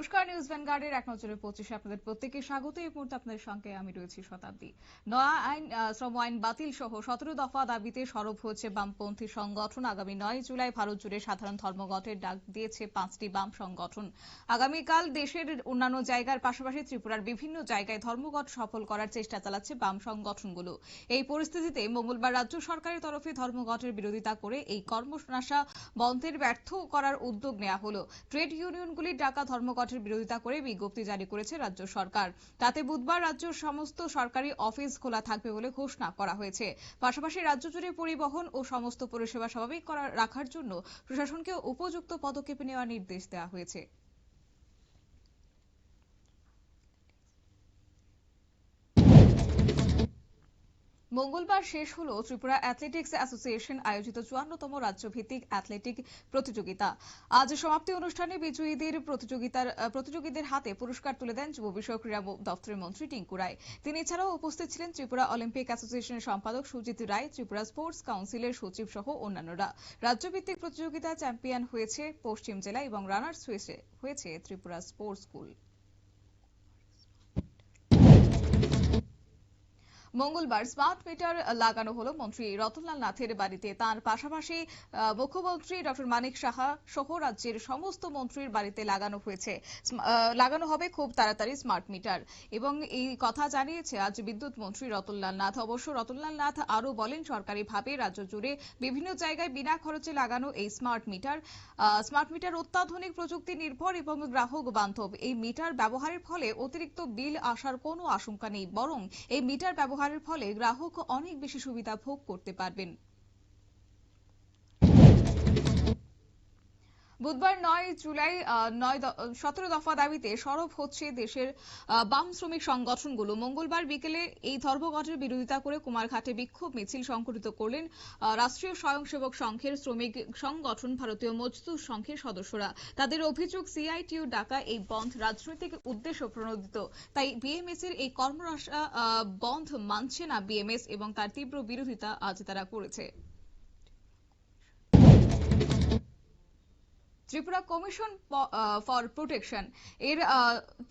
নমস্কার, নিউজ ভ্যানগার্ডের এক নজরে পঁচিশে আপনাদের প্রত্যেকে স্বাগত। এই মুহূর্তে আপনাদের সঙ্গে আমি রয়েছি শতাব্দী। নয়া আইন শ্রম আইন বাতিল সহ সতেরো দফা দাবিতে সরব হচ্ছে বামপন্থী সংগঠন। আগামী নয় জুলাই ভারত জুড়ে সাধারণ ধর্মঘটের ডাক দিয়েছে পাঁচটি বাম সংগঠন। আগামীকাল দেশের অন্যান্য জায়গার পাশাপাশি ত্রিপুরার বিভিন্ন জায়গায় ধর্মঘট সফল করার চেষ্টা চালাচ্ছে বাম সংগঠনগুলো। এই পরিস্থিতিতে মঙ্গলবার রাজ্য সরকারের তরফে ধর্মঘটের বিরোধিতা করে এই কর্মনাশা বন্ধের ব্যর্থ করার উদ্যোগ নেওয়া হলো। ট্রেড ইউনিয়নগুলির ডাকা ধর্মঘটের বিরোধিতা করে বিজ্ঞপ্তি জারি করেছে রাজ্য সরকার। তাতে বুধবার রাজ্যের সমস্ত সরকারি অফিস খোলা থাকবে বলে ঘোষণা করা হয়েছে। পাশাপাশি রাজ্য জুড়ে পরিবহন ও সমস্ত পরিষেবা স্বাভাবিক রাখার জন্য প্রশাসনকে উপযুক্ত পদক্ষেপ নেওয়ার নির্দেশ দেওয়া হয়েছে। মঙ্গলবার শেষ হলো ত্রিপুরা অ্যাথলেটিক্স অ্যাসোসিয়েশন আয়োজিত চুয়ান্নতম রাজ্যভিত্তিক অ্যাথলেটিক প্রতিযোগিতা। আজ সমাপ্তি অনুষ্ঠানে বিজয়ীদের প্রতিযোগিতার প্রতিযোগীদের হাতে পুরস্কার তুলে দেন যুব বিষয়ক ক্রীড়া দপ্তরের মন্ত্রী টিঙ্কু রায়। তিনি এছাড়াও উপস্থিত ছিলেন ত্রিপুরা অলিম্পিক অ্যাসোসিয়েশনের সম্পাদক সুজিত রায়, ত্রিপুরা স্পোর্টস কাউন্সিলের সচিব সহ অন্যান্যরা। রাজ্যভিত্তিক প্রতিযোগিতা চ্যাম্পিয়ন হয়েছে পশ্চিম জেলা এবং রানার্স হয়েছে হয়েছে ত্রিপুরা স্পোর্টস স্কুল। মঙ্গলবার স্মার্ট মিটার লাগানো হলো মন্ত্রী রতনলাল নাথের বাড়িতে। তার পাশাপাশি মুখ্যমন্ত্রী ডক্টর মানিক সাহা সহ রাজ্যের সমস্ত মন্ত্রীর বাড়িতে লাগানো হয়েছে। লাগানো হবে খুব তাড়াতাড়ি স্মার্ট মিটার। এবং এই কথা জানিয়েছে আজ বিদ্যুৎ মন্ত্রী রতনলাল নাথ। অবশ্য রতনলাল নাথ আরও বলেন, সরকারিভাবে রাজ্য জুড়ে বিভিন্ন জায়গায় বিনা খরচে লাগানো এই স্মার্ট মিটার স্মার্ট মিটার অত্যাধুনিক প্রযুক্তি নির্ভর এবং গ্রাহক বান্ধব। এই মিটার ব্যবহারের ফলে অতিরিক্ত বিল আসার কোনো আশঙ্কা নেই, বরং এই মিটার ব্যবহারের ফলে গ্রাহক অনেক বেশি সুবিধা ভোগ করতে পারবেন। বুধবার নয় জুলাই নয় সতেরো দফা দাবিতে সরব হচ্ছে দেশের বাম শ্রমিক সংগঠনগুলো। মঙ্গলবার বিকেলে এই ধর্মঘটের বিরোধিতা করে কুমারঘাটে বিক্ষোভ মিছিল সংঘটিত করলেন রাষ্ট্রীয় স্বয়ংসেবক সংঘের শ্রমিক সংগঠন ভারতীয় মজদুর সংঘের সদস্যরা। তাদের অভিযোগ, সিআইটিউ ডাকা এই বন্ধ রাজনৈতিক উদ্দেশ্য প্রণোদিত। তাই বিএমএস এর এই কর্মরাশা বন্ধ মানছে না বিএমএস এবং তার তীব্র বিরোধিতা আজ তারা করেছে। ত্রিপুরা কমিশন ফর প্রোটেকশন এর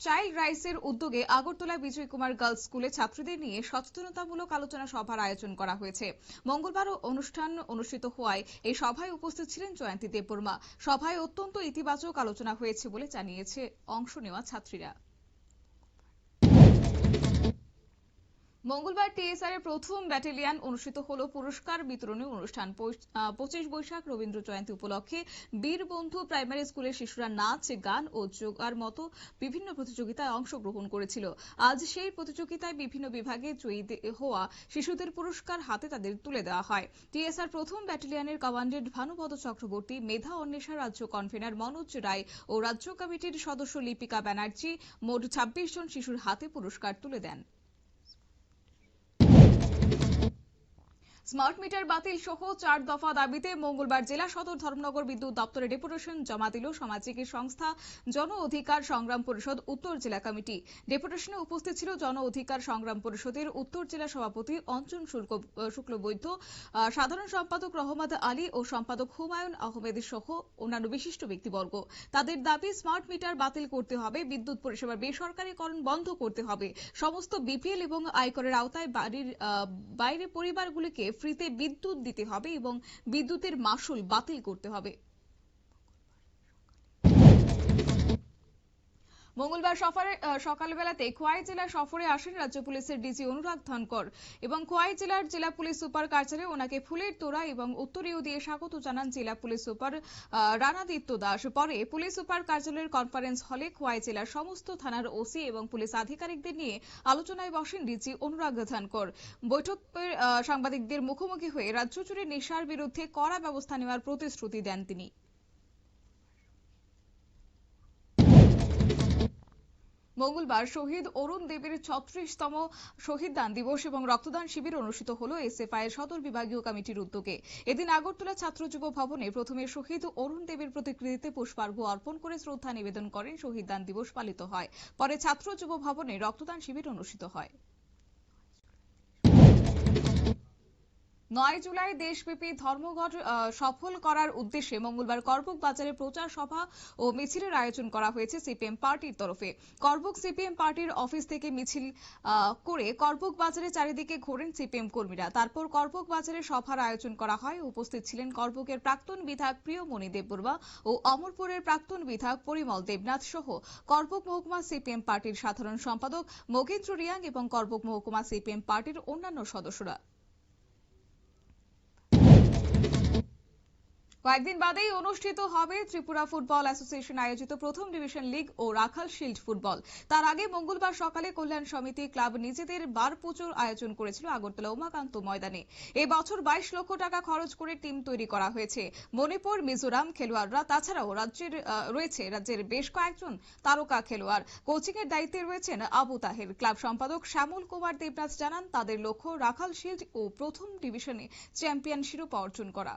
চাইল্ড রাইটসের উদ্যোগে আগরতলা বিজয় কুমার গার্লস স্কুলে ছাত্রীদের নিয়ে সচেতনতামূলক আলোচনা সভার আয়োজন করা হয়েছে। মঙ্গলবারও অনুষ্ঠান অনুষ্ঠিত হওয়ায় এই সভায় উপস্থিত ছিলেন জয়ন্তী দেববর্মা। সভায় অত্যন্ত ইতিবাচক আলোচনা হয়েছে বলে জানিয়েছে অংশ নেওয়া ছাত্রীরা। মঙ্গলবার টিএসআর এর প্রথম ব্যাটালিয়ন অনুষ্ঠিত হলো পুরস্কার বিতরণী অনুষ্ঠান। পঁচিশ বৈশাখ রবীন্দ্র জয়ন্তী উপলক্ষে বীরবন্ধু প্রাইমারি স্কুলের শিশুরা নাচ, গান ও যোগার মতো বিভিন্ন প্রতিযোগিতায় অংশগ্রহণ করেছিল। আজ সেই প্রতিযোগিতায় বিভিন্ন বিভাগে জয়ী হওয়া শিশুদের পুরস্কার হাতে তাদের তুলে দেওয়া হয়। টিএসআর প্রথম ব্যাটালিয়নের কমান্ডেন্ট ভানুপদ চক্রবর্তী, মেধা অন্বেষা রাজ্য কনভেনার মনোজ রায় ও রাজ্য কমিটির সদস্য লিপিকা ব্যানার্জি মোট ছাব্বিশ জন শিশুর হাতে পুরস্কার তুলে দেন। স্মার্ট মিটার বাতিল সহ চার দফা দাবিতে মঙ্গলবার জেলা সদর ধর্মনগর বিদ্যুৎ দপ্তরে ডেপুটেশন জমা দিল সামাজিক সংস্থা জন অধিকার সংগ্রাম পরিষদ উত্তর জেলা কমিটি। ডেপুটেশনে উপস্থিত ছিল জন অধিকার সংগ্রাম পরিষদের উত্তর জেলা সভাপতি শুল্ক শুক্লবৈদ্য সাধারণ সম্পাদক রহমত আলী ও সম্পাদক হুমায়ুন আহমেদ সহ অন্যান্য বিশিষ্ট ব্যক্তিবর্গ। তাদের দাবি, স্মার্ট মিটার বাতিল করতে হবে, বিদ্যুৎ পরিষেবার বেসরকারীকরণ বন্ধ করতে হবে। সমস্ত বিপিএল এবং আয়করের আওতায় বাড়ির বাইরে পরিবারগুলিকে ফ্রিতে বিদ্যুৎ দিতে হবে এবং বিদ্যুতের মাসুল বাতিল করতে হবে। মঙ্গলবার সফরে সকালবেলাতে খোয়াই জেলার সফরে আসেন রাজ্য পুলিশের ডিজি অনুরাগ ধনকর এবং খোয়াই জেলার জেলা পুলিশ সুপার কার্যালয়ে ওনাকে ফুলের তোড়া এবং উত্তরীয় দিয়ে স্বাগত জানান জেলা পুলিশ সুপার রানাদিত্য দাস। পরে পুলিশ সুপার কার্যালয়ের কনফারেন্স হলে খোয়াই জেলার সমস্ত থানার ওসি এবং পুলিশ আধিকারিকদের নিয়ে আলোচনায় বসেন ডিজি অনুরাগ ধনকর। বৈঠকের সাংবাদিকদের মুখোমুখি হয়ে রাজ্য জুড়ে নেশার বিরুদ্ধে কড়া ব্যবস্থা নেওয়ার প্রতিশ্রুতি দেন তিনি। মঙ্গলবার শহীদ অরুণ দেবের ছত্রিশতম শহীদ দান দিবস এবং রক্তদান শিবির অনুষ্ঠিত হল এসএফআই এর সদর বিভাগীয় কমিটির উদ্যোগে। এদিন আগরতলা ছাত্র যুব ভবনে প্রথমে শহীদ অরুণ দেবের প্রতিকৃতিতে পুষ্পার্ঘ অর্পণ করে শ্রদ্ধা নিবেদন করেন শহীদ দান দিবস পালিত হয়। পরে ছাত্র যুব ভবনে রক্তদান শিবির অনুষ্ঠিত হয়। নয় জুলাই দেশব্যাপী ধর্মঘট সফল করার উদ্দেশ্যে মঙ্গলবার করবুক বাজারে প্রচার সভা ও মিছিলের আয়োজন করা হয়েছে সিপিএম পার্টির তরফে। করবুক সিপিএম পার্টির অফিস থেকে মিছিল করে করবুক বাজারে চারিদিকে ঘোরেন সিপিএম কর্মীরা। তারপর করবুক বাজারে সভার আয়োজন করা হয়। উপস্থিত ছিলেন করবুকের প্রাক্তন বিধায়ক প্রিয়মণি দেববর্মা ও অমরপুরের প্রাক্তন বিধায়ক পরিমল দেবনাথ সহ। করবুক মহকুমা সিপিএম পার্টির সাধারণ সম্পাদক মগেন্দ্র রিয়াং এবং করবুক মহকুমা সিপিএম পার্টির অন্যান্য সদস্যরা। কয়েকদিন বাদেই অনুষ্ঠিত হবে ত্রিপুরা ফুটবল অ্যাসোসিয়েশন আয়োজিত প্রথম ডিভিশন লিগ ও রাখাল শিল্ড ফুটবল। তার আগে মঙ্গলবার সকালে কল্যাণ সমিতি ক্লাব নিজেদের বার পুজোর আয়োজন করেছিল আগরতলা উমাকান্ত ময়দানে। এই বছর বাইশ লক্ষ টাকা খরচ করে টিম তৈরি করা হয়েছে। মণিপুর, মিজোরাম খেলোয়াড়রা, তাছাড়াও রাজ্যের রয়েছে রাজ্যের বেশ কয়েকজন তারকা খেলোয়াড়। কোচিং এর দায়িত্বে রয়েছেন আবু তাহের। ক্লাব সম্পাদক শ্যামল কুমার দেবনাথ জানান, তাদের লক্ষ্য রাখাল শিল্ড ও প্রথম ডিভিশনে চ্যাম্পিয়ন শিরোপা অর্জন করা।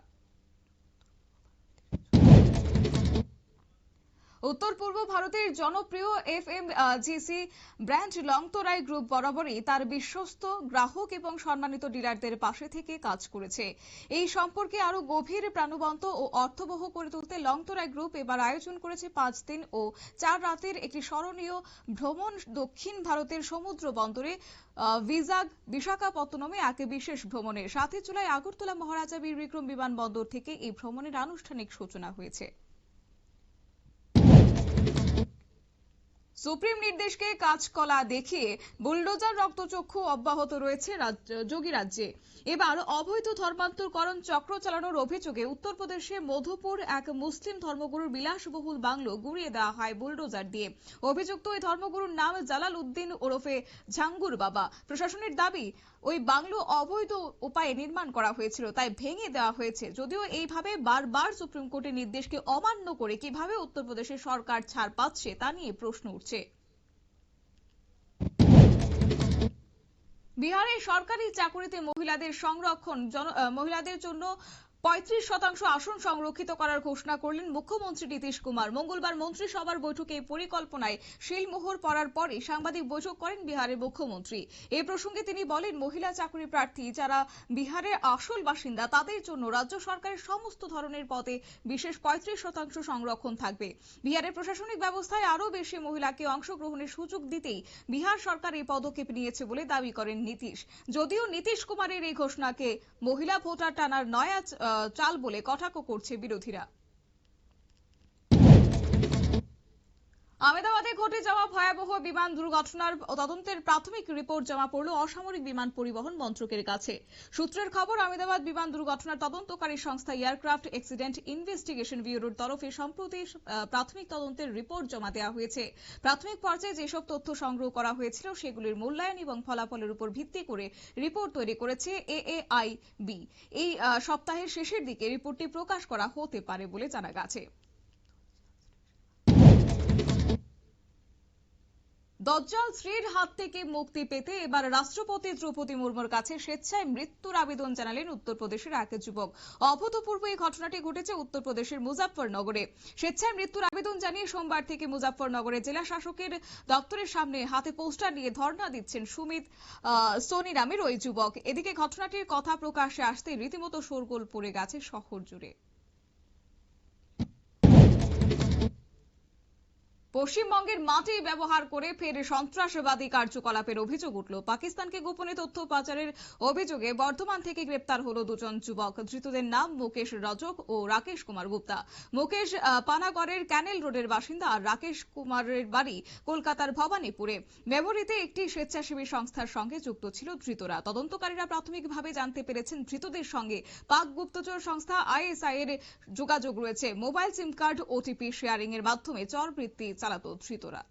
উত্তর পূর্ব ভারতের জনপ্রিয় F M CG brand Longtharai group বরাবরই তার বিশ্বস্ত গ্রাহক এবং সম্মানিত ডিলারদের পাশে থেকে কাজ করেছে। এই সম্পর্কে আরও গভীর প্রাণবন্ত ও অর্থবহ করে তুলতে লংতরাই গ্রুপ এবার আয়োজন করেছে পাঁচ দিন ও চার রাতের একটি স্মরণীয় ভ্রমণ দক্ষিণ ভারতের সমুদ্র বন্দরে ভিজাগ বিশাখাপত্তনমে এক বিশেষ ভ্রমণের। সাথে জুলাই আগরতলা মহারাজা বীর বিক্রম বিমানবন্দর থেকে এই ভ্রমণের আনুষ্ঠানিক সূচনা হয়েছে। সুপ্রিম নির্দেশকে কাজকলা দেখিয়ে বুলডোজার রক্তচক্ষু অব্যাহত রয়েছে যোগী রাজ্যে। এবার অবৈধ ধর্মান্তরকরণ চক্র চালানোর অভিযোগে উত্তরপ্রদেশে মধুপুর এক মুসলিম ধর্মগুরুর বিলাসবহুল বাংলো গুড়িয়ে দেওয়া হয় বুলডোজার দিয়ে। অভিযুক্ত ওই ধর্মগুরুর নাম জালাল উদ্দিন ওরফে ঝাঙ্গুর বাবা। প্রশাসনের দাবি, ওই বাংলো অবৈধ উপায়ে নির্মাণ করা হয়েছিল, তাই ভেঙে দেওয়া হয়েছে। যদিও এইভাবে বারবার সুপ্রিম কোর্টের নির্দেশকে অমান্য করে কীভাবে উত্তরপ্রদেশের সরকার ছাড় পাচ্ছে তা নিয়ে প্রশ্ন উঠছে। বিহারে সরকারি চাকুরিতে মহিলাদের সংরক্ষণ মহিলাদের জন্য পঁয়ত্রিশ শতাংশ আসন সংরক্ষিত করার ঘোষণা করলেন মুখ্যমন্ত্রী নীতিশ কুমার। মঙ্গলবার মন্ত্রিসভার বৈঠকে এই পরিকল্পনায় শিলমোহর পড়ার পরে সাংবাদিক বৈঠক করেন বিহারের মুখ্যমন্ত্রী। এ প্রসঙ্গে তিনি বলেন, মহিলা চাকরি প্রার্থী যারা বিহারের আসল বাসিন্দা, তাদের জন্য রাজ্য সরকারের সমস্ত ধরনের পদে বিশেষ পঁয়ত্রিশ শতাংশ সংরক্ষণ থাকবে। বিহারের প্রশাসনিক ব্যবস্থায় আরও বেশি মহিলাকে অংশগ্রহণের সুযোগ দিতেই বিহার সরকার এই পদক্ষেপ নিয়েছে বলে দাবি করেন নীতিশ। যদিও নীতিশ কুমারের এই ঘোষণাকে মহিলা ভোটার টানার নয়া চাল বলে কটাক্ষ করছে বিরোধীরা। আহমেদাবাদে ঘটে যাওয়া ভয়াবহ বিমান দুর্ঘটনার তদন্তের প্রাথমিক রিপোর্ট জমা পড়ল অসামরিক বিমান পরিবহন মন্ত্রকের কাছে। সূত্রের খবর আহমেদাবাদ বিমান দুর্ঘটনার তদন্তকারী সংস্থা এয়ারক্রাফট অ্যাক্সিডেন্ট ইনভেস্টিগেশন ব্যুরোর তরফে সম্প্রতি প্রাথমিক তদন্তের রিপোর্ট জমা দেওয়া হয়েছে। প্রাথমিক পর্যায়ে যেসব তথ্য সংগ্রহ করা হয়েছিল, সেগুলির মূল্যায়ন এবং ফলাফলের উপর ভিত্তি করে রিপোর্ট তৈরি করেছে এএআইবি এই সপ্তাহের শেষের দিকে রিপোর্টটি প্রকাশ করা হতে পারে বলে জানা গেছে। দজ্জাল স্ত্রীর হাত থেকে মুক্তি পেতে এবার রাষ্ট্রপতি দ্রৌপদী মুর্মুর কাছে স্বেচ্ছায় মৃত্যুর আবেদন জানালেন উত্তরপ্রদেশের এক যুবক। অভূতপূর্ব এই ঘটনাটি ঘটেছে উত্তরপ্রদেশের মুজাফফরনগরে। স্বেচ্ছায় মৃত্যুর আবেদন জানিয়ে সোমবার থেকে মুজাফফরনগরে জেলা শাসকের দপ্তরের সামনে হাতে পোস্টার নিয়ে ধর্ণা দিচ্ছেন সুমিত সোনি নামের ওই যুবক। এদিকে ঘটনাটির কথা প্রকাশ্যে আসতে রীতিমতো শোরগোল পড়ে গেছে শহর জুড়ে। পশ্চিমবঙ্গের মাটি ব্যবহার করে ফের সন্ত্রাসবাদী কার্যকলাপের অভিযোগ উঠল। পাকিস্তানকে গোপনে তথ্য পাচারের অভিযোগে বর্ধমান থেকে গ্রেপ্তার হলো দুজন যুবক। ধৃতদের নাম মুকেশ রজক ও রাকেশ কুমার গুপ্তা। মুকেশ পানাগড়ের ক্যানেল রোডের বাসিন্দা আর রাকেশ কুমারের বাড়ি কলকাতার ভবানীপুরে। মেমোরিতে একটি স্বেচ্ছাসেবী সংস্থার সঙ্গে যুক্ত ছিল ধৃতরা। তদন্তকারীরা প্রাথমিকভাবে জানতে পেরেছেন ধৃতদের সঙ্গে পাক গুপ্তচর সংস্থা আইএসআই এর যোগাযোগ রয়েছে। Mobile SIM card, OTP, sharing এর মাধ্যমে চরবৃত্তি চালাতো ধৃতরা।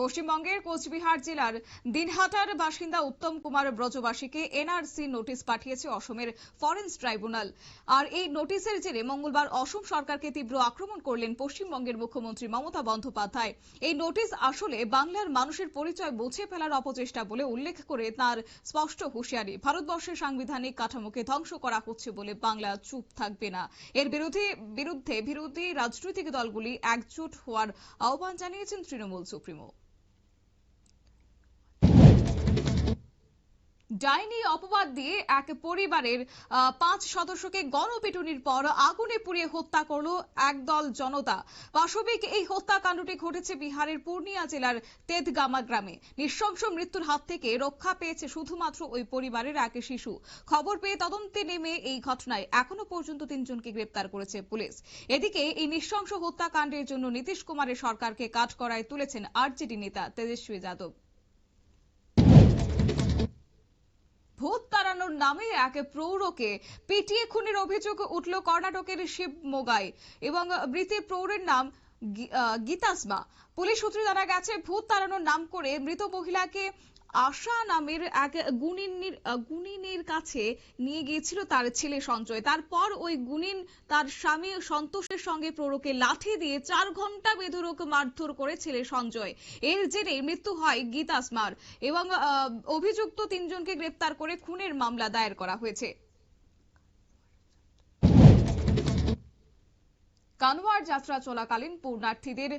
পশ্চিমবঙ্গের কোচবিহার জেলার দিনহাটার বাসিন্দা উত্তম কুমার ব্রজবাসীকে এনআরসি নোটিশ পাঠিয়েছে অসমের ফরেন্স ট্রাইব্যুনাল। আর এই নোটিশের জেরে মঙ্গলবার অসম সরকারকে তীব্র আক্রমণ করলেন পশ্চিমবঙ্গের মুখ্যমন্ত্রী মমতা বন্দ্যোপাধ্যায়। এই নোটিশ আসলে বাংলার মানুষের পরিচয় মুছে ফেলার অপচেষ্টা বলে উল্লেখ করে তার স্পষ্ট হুঁশিয়ারি। ভারতবর্ষের সাংবিধানিক কাঠামোকে ধ্বংস করা হচ্ছে বলে বাংলা চুপ থাকবে না। এর বিরোধী, বিরুদ্ধে বিরোধী রাজনৈতিক দলগুলি একজোট হওয়ার আহ্বান জানিয়েছেন তৃণমূল সুপ্রিমো। ডাইনি অপবাদ দিয়ে এক পরিবারের পাঁচ সদস্যকে গণপিটুনির পর আগুনে পুড়িয়ে হত্যা করল একদল জনতা। পাশবিক এই হত্যাকাণ্ডটি ঘটেছে বিহারের পূর্ণিয়া জেলার তেদগামা গ্রামে। নৃশংস মৃত্যুর হাত থেকে রক্ষা পেয়েছে শুধুমাত্র ওই পরিবারের এক শিশু। খবর পেয়ে তদন্তে নেমে এই ঘটনায় এখনও পর্যন্ত তিনজনকে গ্রেপ্তার করেছে পুলিশ। এদিকে এই নৃশংস হত্যাকাণ্ডের জন্য নীতিশ কুমারের সরকারকে কাঠকড়ায় তুলেছেন আরজেডি নেতা তেজস্বী যাদব। ভূত নামে এক প্রৌঢ়কে পিটিয়ে খুনের অভিযোগ উঠল কর্ণাটকের শিবমোগায় এবং মৃতের প্রৌঢ়ের নাম গীতাসমা। পুলিশ সূত্রে জানা গেছে, ভূত তাড়ানোর নাম করে মৃত মহিলাকে আশা নামের এক গুণিনীর গুণিনীর কাছে নিয়ে গিয়েছিল তার ছেলে সঞ্জয়। তারপর ওই গুণিন তার স্বামী সন্তোষের সঙ্গে প্ররোকে লাঠি দিয়ে চার ঘণ্টা বেধরক মারধর করে ছেলে সঞ্জয়। এর জেরে মৃত্যু হয় গীতাসমার এবং আহ, অভিযুক্ত তিনজনকে গ্রেপ্তার করে খুনের মামলা দায়ের করা হয়েছে। কানওয়ার যাত্রা চলাকালীন পূর্ণার্থীদের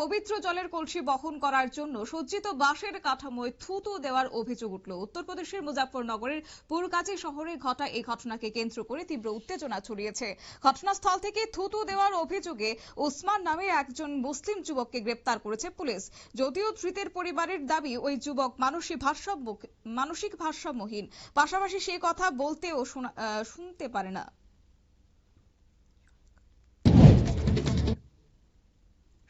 পবিত্র জলের কলসি বহন করার জন্য সজ্জিত বাঁশের কাঠামোয় থুতু দেওয়ার অভিযোগ উঠল। উত্তরপ্রদেশের মুজাফরনগরের পুরকাচি শহরে ঘটা এই ঘটনাকে কেন্দ্র করে তীব্র উত্তেজনা ছড়িয়েছে। ঘটনাস্থল থেকে থুতু দেওয়ার অভিযোগে ওসমান নামে একজন মুসলিম যুবককে গ্রেপ্তার করেছে পুলিশ। যদিও ধৃতের পরিবারের দাবি, ওই যুবক মানসিক ভারসাম্য, মানসিক ভারসাম্যহীন। পাশাপাশি সে কথা বলতেও শুনতে পারে না।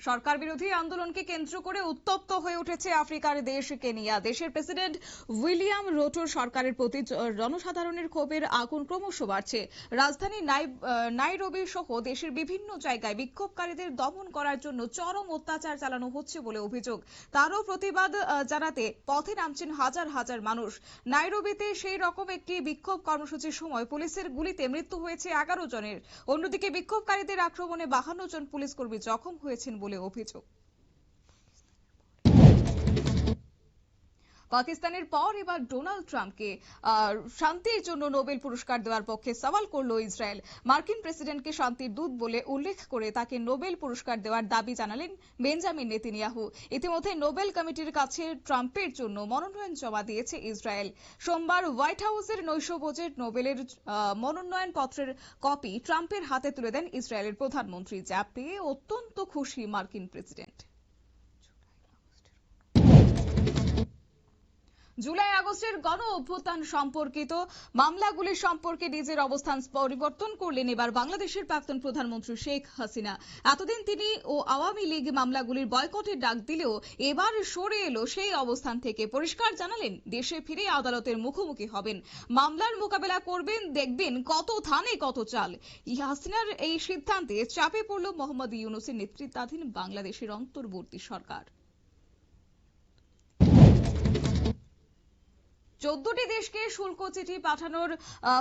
সরকার বিরোধী আন্দোলনকে কেন্দ্র করে উত্তপ্ত হয়ে উঠেছে আফ্রিকার দেশ কেনিয়া। দেশের প্রেসিডেন্ট উইলিয়াম রোটোর সরকারের প্রতি জনসাধারণের ক্ষোভের আগুন ক্রমশ বাড়ছে। রাজধানী নাই- নাইরোবি সহ দেশের বিভিন্ন জায়গায় বিক্ষোভকারীদের দমন করার জন্য চরম অত্যাচার চালানো হচ্ছে বলে অভিযোগ। তারও প্রতিবাদ জানাতে পথে নামছেন হাজার হাজার মানুষ। নাইরোবিতে সেই রকম একটি বিক্ষোভ কর্মসূচির সময় পুলিশের গুলিতে মৃত্যু হয়েছে এগারো জনের। অন্যদিকে বিক্ষোভকারীদের আক্রমণে বাহান্ন জন পুলিশ কর্মী জখম হয়েছেন বলে অভিযোগ পাকিস্তানের পর এবার ডোনাল্ড ট্রাম্পকে শান্তির জন্য নোবেল পুরস্কার দেওয়ার পক্ষে সওয়াল করল ইসরায়েল। মার্কিন প্রেসিডেন্টকে শান্তির দূত বলে উল্লেখ করে তাকে নোবেল পুরস্কার দেওয়ার দাবি জানালেন বেঞ্জামিন নেতিনিয়াহু। ইতিমধ্যে নোবেল কমিটির কাছে ট্রাম্পের জন্য মনোনয়ন জমা দিয়েছে ইসরায়েল। সোমবার হোয়াইট হাউসের নৈশভোজের নোবেলের মনোনয়ন পত্রের কপি ট্রাম্পের হাতে তুলে দেন ইসরায়েলের প্রধানমন্ত্রী, যা পেয়ে অত্যন্ত খুশি মার্কিন প্রেসিডেন্ট। জুলাই আগস্টের গণ অভ্যুত্থান সম্পর্কিত মামলাগুলি সম্পর্কে নিজের অবস্থান পরিবর্তন করলেন এবার বাংলাদেশের প্রাক্তন প্রধানমন্ত্রী শেখ হাসিনা। এতদিন তিনি ও আওয়ামী লীগ মামলাগুলির বয়কটের ডাক দিলেও এবার সরে এলো সেই অবস্থান থেকে। পরিষ্কার জানালেন, দেশে ফিরে আদালতের মুখোমুখি হবেন। মামলার মোকাবেলা করবেন, দেখবেন কত থানে কত চাল। হাসিনার এই সিদ্ধান্তে চাপে পড়ল মোহাম্মদ ইউনুসের নেতৃত্বাধীন বাংলাদেশের অন্তর্বর্তী সরকার। চোদ্দটি দেশকে শুল্ক চিঠি পাঠানোর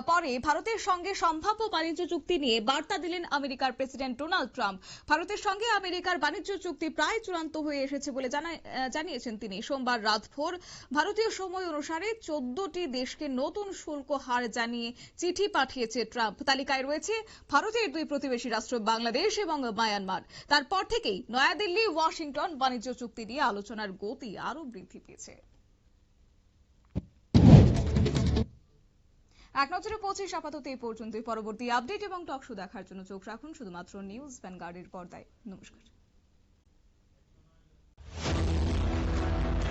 পরে ভারতের সঙ্গে সম্ভাব্য বাণিজ্য চুক্তি নিয়ে বার্তা দিলেন আমেরিকার প্রেসিডেন্ট ডোনাল্ড ট্রাম্প। ভারতের সঙ্গে আমেরিকার বাণিজ্য চুক্তি প্রায় চূড়ান্ত হয়ে এসেছে বলে জানিয়েছেন তিনি। সোমবার রাতভোর ভারতীয় সময় অনুসারে চোদ্দটি দেশকে নতুন শুল্ক হার জানিয়ে চিঠি পাঠিয়েছে ট্রাম্প। তালিকায় রয়েছে ভারতের দুই প্রতিবেশী রাষ্ট্র বাংলাদেশ এবং মায়ানমার। তারপর থেকেই নয়াদিল্লি, ওয়াশিংটন বাণিজ্য চুক্তি নিয়ে আলোচনার গতি আরও বৃদ্ধি পেয়েছে। এক নজরে পঁচিশ আপাতত এই পর্যন্তই। পরবর্তী আপডেট এবং টক শো দেখার জন্য চোখ রাখুন শুধুমাত্র নিউজ ভ্যানগার্ডের পর্দায়। নমস্কার।